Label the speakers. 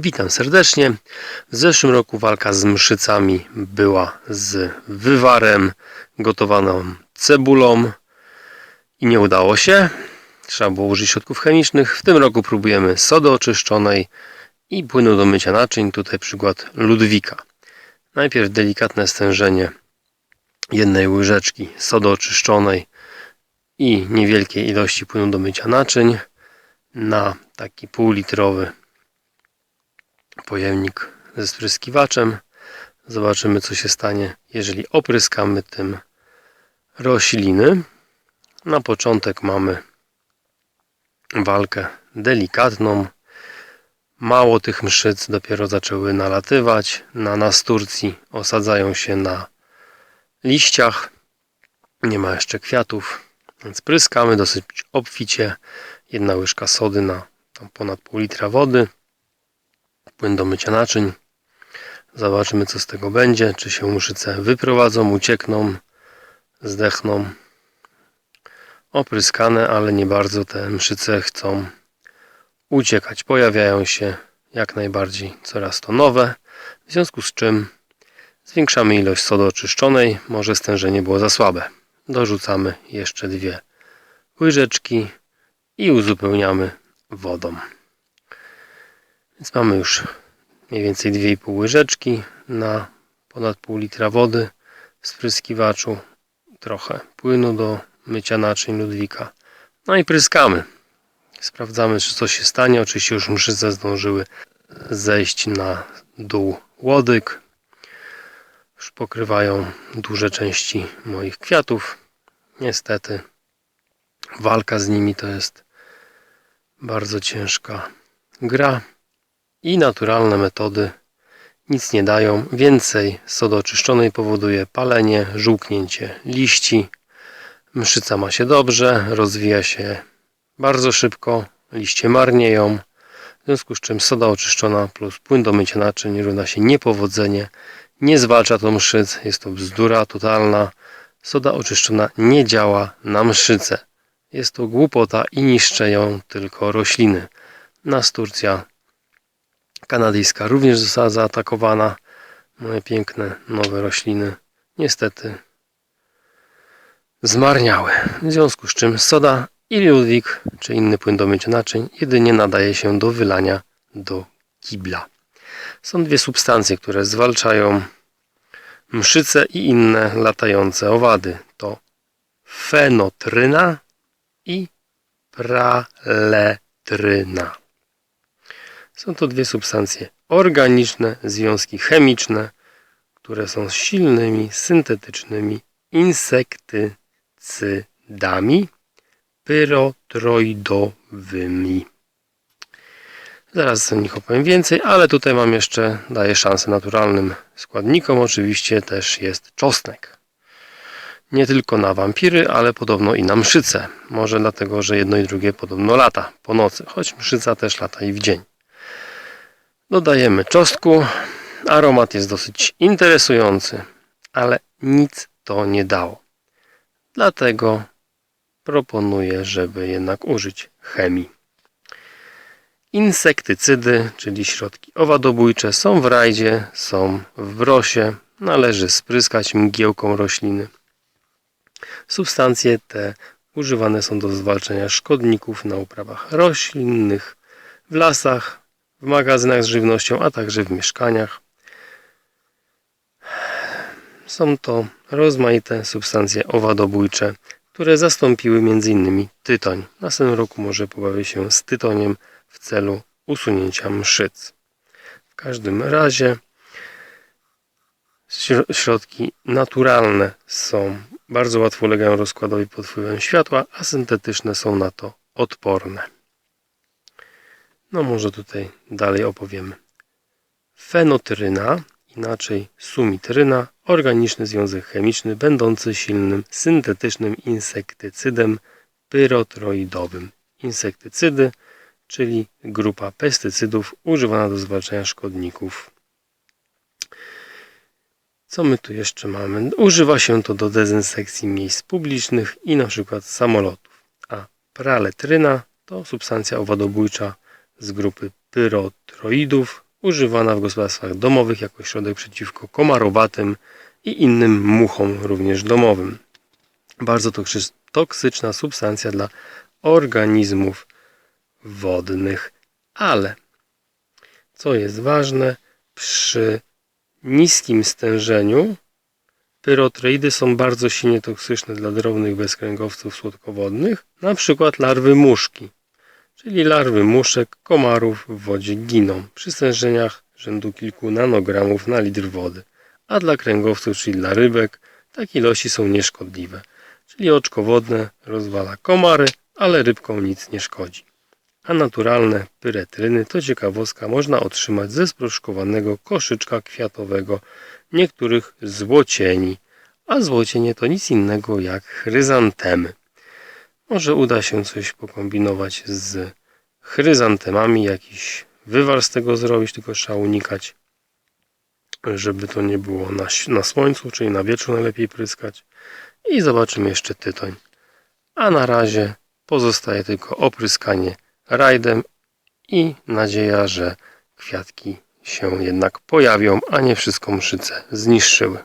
Speaker 1: Witam serdecznie. W zeszłym roku walka z mszycami była z wywarem, gotowaną cebulą i nie udało się. Trzeba było użyć środków chemicznych. W tym roku próbujemy sody oczyszczonej i płynu do mycia naczyń. Tutaj przykład Ludwika. Najpierw delikatne stężenie jednej łyżeczki sody oczyszczonej i niewielkiej ilości płynu do mycia naczyń na taki półlitrowy pojemnik ze spryskiwaczem. Zobaczymy, co się stanie, jeżeli opryskamy tym rośliny. Na początek mamy walkę delikatną. Mało tych mszyc dopiero zaczęły nalatywać. Na nas Turcji osadzają się na liściach. Nie ma jeszcze kwiatów, więc pryskamy dosyć obficie. Jedna łyżka sody na ponad pół litra wody płyn do mycia naczyń. Zobaczymy co z tego będzie, czy się muszyce wyprowadzą, uciekną, zdechną. Opryskane, ale nie bardzo te mszyce chcą uciekać. Pojawiają się jak najbardziej coraz to nowe, w związku z czym zwiększamy ilość sody oczyszczonej, może stężenie było za słabe. Dorzucamy jeszcze dwie łyżeczki i uzupełniamy wodą. Więc mamy już mniej więcej 2,5 łyżeczki na ponad pół litra wody w spryskiwaczu. Trochę płynu do mycia naczyń Ludwika. No i pryskamy. Sprawdzamy, czy coś się stanie. Oczywiście już mszyce zdążyły zejść na dół łodyg. Już pokrywają duże części moich kwiatów. Niestety walka z nimi to jest bardzo ciężka gra i naturalne metody nic nie dają. Więcej sody oczyszczonej powoduje palenie, żółknięcie liści. Mszyca ma się dobrze, rozwija się bardzo szybko, liście marnieją. W związku z czym soda oczyszczona plus płyn do mycia naczyń równa się niepowodzenie. Nie zwalcza to mszyc, jest to bzdura totalna. Soda oczyszczona nie działa na mszycę. Jest to głupota i niszczeją tylko rośliny. Nas Turcja kanadyjska również została zaatakowana. Moje piękne nowe rośliny niestety zmarniały. W związku z czym soda i Ludwik, czy inny płyn do mycia naczyń, jedynie nadaje się do wylania do kibla. Są dwie substancje, które zwalczają mszyce i inne latające owady. To fenotryna i praletryna. Są to dwie substancje organiczne, związki chemiczne, które są silnymi, syntetycznymi insektycydami pyrotroidowymi. Zaraz o nich opowiem więcej, ale tutaj mam jeszcze, daję szansę naturalnym składnikom. Oczywiście też jest czosnek. Nie tylko na wampiry, ale podobno i na mszyce. Może dlatego, że jedno i drugie podobno lata po nocy, choć mszyca też lata i w dzień. Dodajemy czosnku. Aromat jest dosyć interesujący, ale nic to nie dało. Dlatego proponuję, żeby jednak użyć chemii. Insektycydy, czyli środki owadobójcze, są w rajdzie, są w brosie. Należy spryskać mgiełką rośliny. Substancje te używane są do zwalczania szkodników na uprawach roślinnych, w lasach, w magazynach z żywnością, a także w mieszkaniach. Są to rozmaite substancje owadobójcze, które zastąpiły m.in. tytoń. W następnym roku może pobawię się z tytoniem w celu usunięcia mszyc. W każdym razie środki naturalne są bardzo łatwo ulegają rozkładowi pod wpływem światła, a syntetyczne są na to odporne. No może tutaj dalej opowiemy. Fenotryna, inaczej sumitryna, organiczny związek chemiczny będący silnym syntetycznym insektycydem pyrotroidowym. Insektycydy, czyli grupa pestycydów używana do zwalczania szkodników. Co my tu jeszcze mamy? Używa się to do dezynsekcji miejsc publicznych i na przykład samolotów. A praletryna to substancja owadobójcza z grupy pyrotroidów, używana w gospodarstwach domowych jako środek przeciwko komarowatym i innym muchom, również domowym. Bardzo toksy- toksyczna substancja dla organizmów wodnych, ale co jest ważne, przy niskim stężeniu pyrotreidy są bardzo silnie toksyczne dla drobnych bezkręgowców słodkowodnych, na przykład larwy muszki, czyli larwy muszek, komarów w wodzie giną przy stężeniach rzędu kilku nanogramów na litr wody, a dla kręgowców, czyli dla rybek, takie ilości są nieszkodliwe, czyli oczko wodne rozwala komary, ale rybkom nic nie szkodzi. A naturalne pyretryny to ciekawostka można otrzymać ze sproszkowanego koszyczka kwiatowego niektórych złocieni, a złocienie to nic innego jak chryzantemy. Może uda się coś pokombinować z chryzantemami, jakiś wywar z tego zrobić, tylko trzeba unikać, żeby to nie było na, na słońcu, czyli na wieczór najlepiej pryskać. I zobaczymy jeszcze tytoń. A na razie pozostaje tylko opryskanie rajdem i nadzieja, że kwiatki się jednak pojawią, a nie wszystko mszyce zniszczyły.